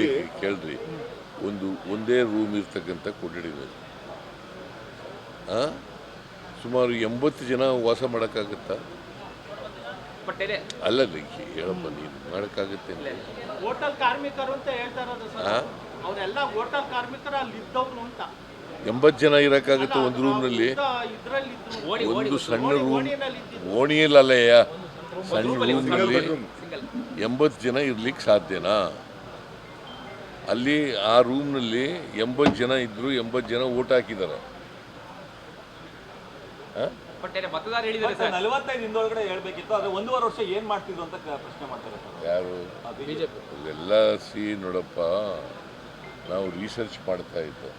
ಈಗ ಕೇಳ್ರಿ. ಒಂದು ಒಂದೇ ರೂಮ್ ಇರ್ತಕ್ಕಂಥ ಕೊಠಡಿನಲ್ಲಿ ಆ? ಸುಮಾರು ಎಂಬತ್ತು ಜನ ವಾಸ ಮಾಡೋಕ್ಕಾಗತ್ತಾ? ಅಲ್ಲ ರೀ, ಹೇಳಪ್ಪ ನೀನು ಮಾಡೋಕ್ಕಾಗತ್ತೆ ಅಂತ. ಹೋಟೆಲ್ ಕಾರ್ಮಿಕರು ಅಂತ ಹೇಳ್ತಾ ಸರ್. ಆ? ಅವರೆಲ್ಲ ಹೋಟೆಲ್ ಅಲ್ಲಿ ಇದ್ದವ್ರು ಅಂತ. ಎಂಬತ್ತು ಜನ ಇರೋಕ್ಕಾಗತ್ತೆ ಒಂದು ರೂಮ್ನಲ್ಲಿ ಒಂದು ಸಣ್ಣ ರೂಮ್ ಓಣಿಯಲ್ಲ ಇದ್ದಿದ್ದು. ಸಣ್ಣ ರೂಮ್ನಲ್ಲಿ ಎಂಬತ್ತು ಜನ ಇರ್ಲಿಕ್ಕೆ ಸಾಧ್ಯನಾ? ಅಲ್ಲಿ ಆ ರೂಮ್ನಲ್ಲಿ ಎಂಬತ್ತು ಜನ ಇದ್ರು ಎಂಬತ್ತು ಜನ ಓಟ್ ಹಾಕಿದ್ದಾರೆ ಯಾರು? ಎಲ್ಲ ಸಿ ನೋಡಪ್ಪ ನಾವು ರಿಸರ್ಚ್ ಮಾಡ್ತಾ ಇದ್ದೋ.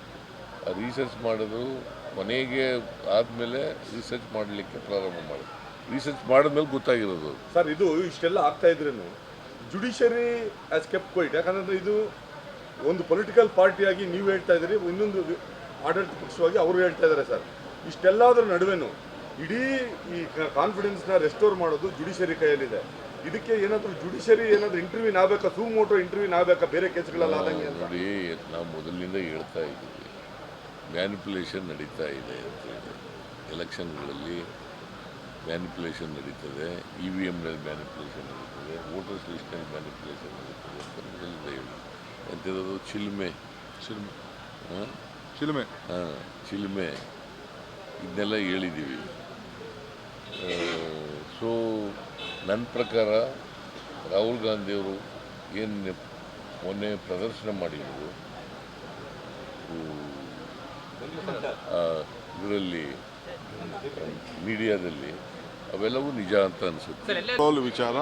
ಆ ರಿಸರ್ಚ್ ಮಾಡೋದು ಕೊನೆಗೆ ಆದಮೇಲೆ ರಿಸರ್ಚ್ ಮಾಡಲಿಕ್ಕೆ ಪ್ರಾರಂಭ ಮಾಡೋದು ರಿಸರ್ಚ್ ಮಾಡಿದ್ಮೇಲೆ ಗೊತ್ತಾಗಿರೋದು. ಸರ್ ಇದು ಇಷ್ಟೆಲ್ಲ ಆಗ್ತಾ ಇದ್ರೇನು ಜುಡಿಷರಿ ಆಸ್ ಕೆಪ್ ಕ್ವೈಟ್ ಯಾಕಂದ್ರೆ ಇದು ಒಂದು ಪೊಲಿಟಿಕಲ್ ಪಾರ್ಟಿಯಾಗಿ ನೀವು ಹೇಳ್ತಾ ಇದ್ದೀರಿ ಇನ್ನೊಂದು ಆಡಳಿತ ಪಕ್ಷವಾಗಿ ಅವರು ಹೇಳ್ತಾ ಇದ್ದಾರೆ ಸರ್. ಇಷ್ಟೆಲ್ಲದರ ನಡುವೆನು ಇಡೀ ಈ ಕಾನ್ಫಿಡೆನ್ಸ್ನ ರೆಸ್ಟೋರ್ ಮಾಡೋದು ಜುಡಿಷರಿ ಕೈಯಲ್ಲಿದೆ. ಇದಕ್ಕೆ ಏನಾದರೂ ಜುಡಿಷರಿ ಏನಾದರೂ ಇಂಟರ್ವ್ಯೂ ಆಗ್ಬೇಕಾ ಮೋಟೋ ಇಂಟರ್ವ್ಯೂ ಆಗ್ಬೇಕಾ ಬೇರೆ ಕೇಸ್ಗಳೆಲ್ಲ ಆದಂಗೆ ನೋಡಿ ನಾವು ಮೊದಲಿನಿಂದ ಹೇಳ್ತಾ ಇದ್ದೀವಿ. ಮ್ಯಾನಿಪುಲೇಷನ್ ನಡೀತಾ ಇದೆ ಅಂತ ಹೇಳಿ ಎಲೆಕ್ಷನ್ಗಳಲ್ಲಿ ಮ್ಯಾನಿಪುಲೇಷನ್ ನಡೀತದೆ ಇ ವಿ ಎಮ್ನಲ್ಲಿ ಮ್ಯಾನಿಪ್ಯುಲೇಷನ್ ನಡೀತದೆ ವೋಟರ್ಸ್ ಲಿಸ್ಟ್ನಲ್ಲಿ ಮ್ಯಾನಿಪ್ಯುಲೇಷನ್ ನಡೀತದೆ ಅಂತ ಹೇಳಿ ಎಂಥದ್ದು ಚಿಲ್ಮೆ. ಚಿಲ್ಮೆ. ಹಾಂ ಚಿಲ್ಮೆ. ಹಾಂ ಚಿಲ್ಮೆ. ಇದನ್ನೆಲ್ಲ ಹೇಳಿದ್ದೀವಿ. ಸೊ ನನ್ನ ಪ್ರಕಾರ ರಾಹುಲ್ ಗಾಂಧಿಯವರು ಏನು ಮೊನ್ನೆ ಪ್ರದರ್ಶನ ಮಾಡಿದರು ಇದರಲ್ಲಿ ಮೀಡಿಯಾದಲ್ಲಿ ಅವೆಲ್ಲವೂ ನಿಜ ಅಂತ ಅನಿಸುತ್ತೆ. ಟೋಲ್ ಎಲ್ಲ ವಿಚಾರ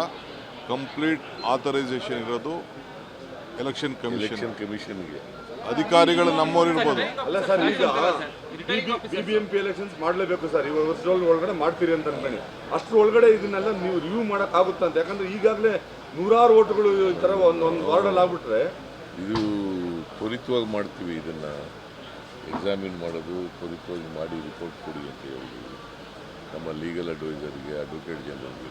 ಕಂಪ್ಲೀಟ್ ಆಥರೈಸೇಷನ್ ಇರೋದು ಎಲೆಕ್ಷನ್ ಕಮಿಷನ್ ಎಲೆಕ್ಷನ್ ಕಮಿಷನ್ಗೆ ಅಧಿಕಾರಿಗಳು ನಮ್ಮವರಿರ್ಬೋದು ಅಲ್ಲ ಸರ್ ಈಗ BBMP B B M P elections ಮಾಡಲೇಬೇಕು ಸರ್. ಇವಾಗ ವರ್ಷದೊಳಗೆ ಒಳಗಡೆ ಮಾಡ್ತೀರಿ ಅಂತ ಅಂದ್ಕೊಂಡು ಅಷ್ಟರ ಒಳಗಡೆ ಇದನ್ನೆಲ್ಲ ನೀವು ರಿವ್ಯೂ ಮಾಡೋಕ್ಕಾಗುತ್ತಾ ಅಂತ? ಯಾಕಂದ್ರೆ ಈಗಾಗಲೇ ನೂರಾರು ಓಟ್ಗಳು ಈ ಥರ ಒಂದು ಒಂದು ವಾರ್ಡಲ್ಲಿ ಆಗ್ಬಿಟ್ರೆ ಇದು ತ್ವರಿತವಾಗಿ ಮಾಡ್ತೀವಿ. ಇದನ್ನು ಎಕ್ಸಾಮಿನ್ ಮಾಡೋದು ತ್ವರಿತವಾಗಿ ಮಾಡಿ ರಿಪೋರ್ಟ್ ಕೊಡಿ ಅಂತ ಹೇಳಿದ್ವಿ ನಮ್ಮ ಲೀಗಲ್ ಅಡ್ವೈಸರ್ಗೆ ಅಡ್ವೊಕೇಟ್ ಜನರಲ್ಗೆ